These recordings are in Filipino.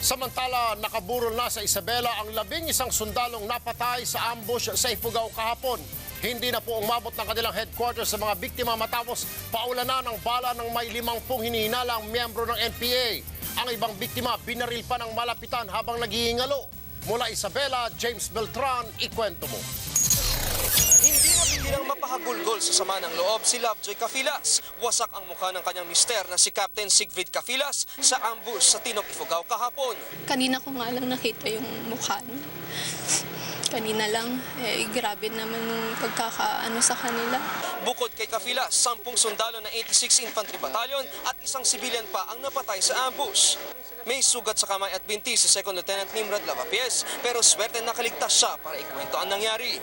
Samantala, nakaburol na sa Isabela ang labing isang sundalong napatay sa ambush sa Ifugao kahapon. Hindi na po umabot ng kanilang headquarters sa mga biktima matapos paulanan ng bala ng may limangpung hinihinalang miyembro ng NPA. Ang ibang biktima binaril pa ng malapitan habang naghihingalo. Mula Isabela, James Beltran, ikwento mo. Mapindilang mapahagulgol sa sama ng loob si Lovejoy Cafilas. Wasak ang mukha ng kanyang mister na si Captain Sigfrid Cafilas sa ambush sa Tinok Ifugao kahapon. Kanina ko nga lang nakita yung mukha niya. Kanina lang, eh, grabe naman yung pagkakaano sa kanila. Bukod kay Cafilas, sampung sundalo ng 86 Infantry Battalion at isang sibilyan pa ang napatay sa ambush. May sugat sa kamay at binti si Second Lieutenant Nimrod Lavapies pero swerte nakaligtas siya para ikwento ang nangyari.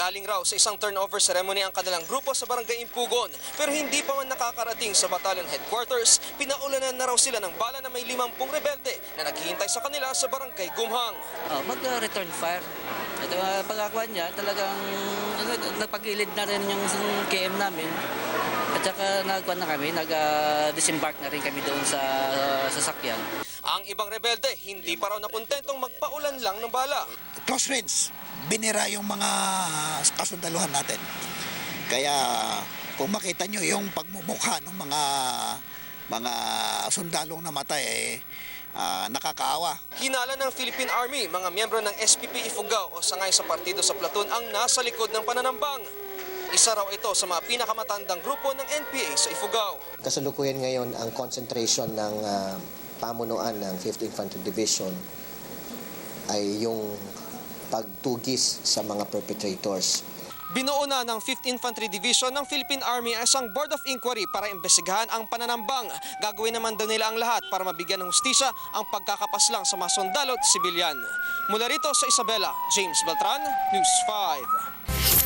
Galing raw sa isang turnover ceremony ang kanilang grupo sa barangay Impugon pero hindi pa man nakakarating sa battalion headquarters, pinaulanan na raw sila ng bala na may limampung rebelde na naghihintay sa kanila sa barangay Gumhang. Oh, mag-return fire. Ito, uh, pagkakuha niya, talagang nag- nagpagilid na rin yung KM namin. At saka nagkuha na kami, nag-disembark na rin kami doon sa uh, sasakyan. Ang ibang rebelde hindi pa raw nakontentong magpaulan lang ng bala. close friends, binira yung mga kasundaluhan natin. Kaya kung makita nyo yung pagmumukha ng mga mga sundalong namatay, eh, ah, nakakaawa. Hinala ng Philippine Army, mga miyembro ng SPP Ifugao o sangay sa partido sa platoon ang nasa likod ng pananambang. Isa raw ito sa mga pinakamatandang grupo ng NPA sa Ifugao. Kasalukuyan ngayon ang concentration ng ah, pamunuan ng 5th Infantry Division ay yung pagtugis sa mga perpetrators. Binuo na ng 5th Infantry Division ng Philippine Army ang isang Board of Inquiry para imbestigahan ang pananambang. Gagawin naman daw nila ang lahat para mabigyan ng hustisya ang pagkakapaslang sa mga sundalo at sibilyan. Mula rito sa Isabela, James Beltran, News 5.